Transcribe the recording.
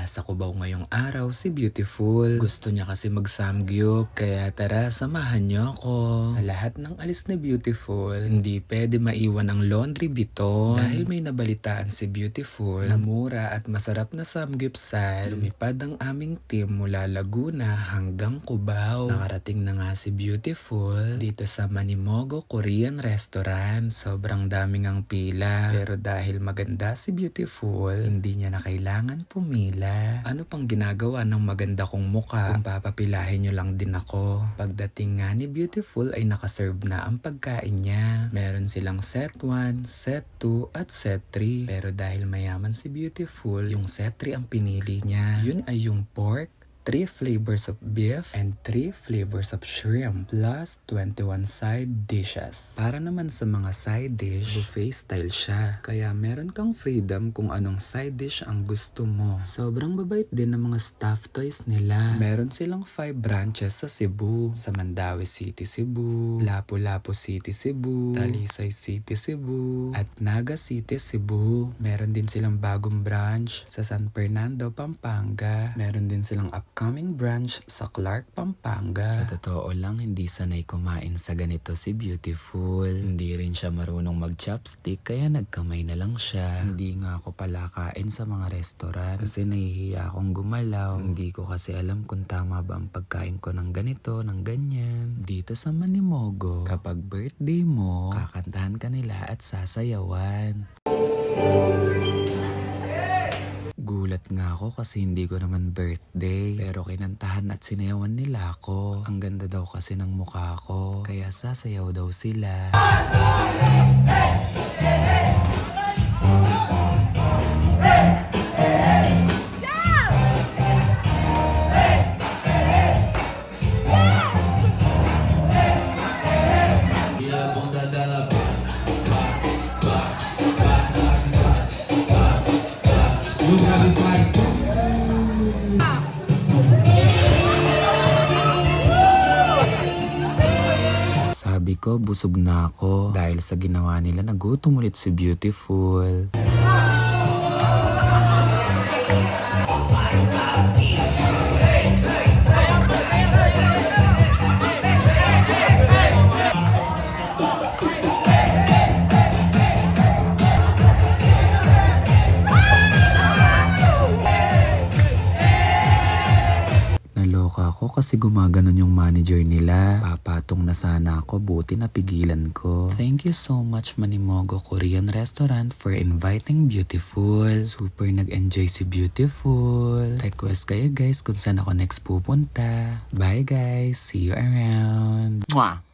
Nasa Cubao ngayong araw si Beautiful. Gusto niya kasi mag samgyup kaya tara samahan niyo ako. Sa lahat ng alis na Beautiful, hindi pwede maiwan ang laundry biton. Dahil may nabalitaan si Beautiful na mura at masarap na samgyupsal. Lumipad ang aming team mula Laguna hanggang Cubao. Nakarating na nga si Beautiful dito sa Manimogo Korean Restaurant. Sobrang daming ang pila. Pero dahil maganda si Beautiful, hindi niya na kailangan pumila. Ano pang ginagawa ng maganda kong muka kung papapilahin niyo lang din ako? Pagdating nga ni Beautiful ay nakaserve na ang pagkain niya. Meron silang set 1, set 2 at set 3. Pero dahil mayaman si Beautiful, yung set 3 ang pinili niya. Yun ay yung pork, 3 flavors of beef and 3 flavors of shrimp plus 21 side dishes. Para naman sa mga side dish, buffet style siya. Kaya meron kang freedom kung anong side dish ang gusto mo. Sobrang babait din ng mga staff toys nila. Meron silang 5 branches sa Cebu. Sa Mandawi City, Cebu. Lapu-Lapu City, Cebu. Talisay City, Cebu. At Naga City, Cebu. Meron din silang bagong branch sa San Fernando, Pampanga. Meron din silang upcoming branch sa Clark, Pampanga. Sa totoo lang, hindi sanay kumain sa ganito si Beautiful. Hindi rin siya marunong mag-chopstick kaya nagkamay na lang siya. Hindi nga ako pala kain sa mga restaurant kasi nahihiya akong gumalaw. Hindi ko kasi alam kung tama ba ang pagkain ko ng ganito, ng ganyan. Dito sa Manimogo, kapag birthday mo, kakantahan ka nila at sasayawan. Kasi hindi ko naman birthday. Pero kinantahan at sinayawan nila ako. Ang ganda daw kasi ng mukha ko. Kaya sasayaw daw sila. Ko, busog na ako. Dahil sa ginawa nila, nagutom ulit si Beautiful. Ako kasi gumaganon yung manager nila. Papatong na sana ako, buti napigilan ko. Thank you so much Manimogo Korean Restaurant for inviting Beautiful. Super nag-enjoy si Beautiful. Request kayo guys kung saan ako next pupunta. Bye guys, see you around. Mwah!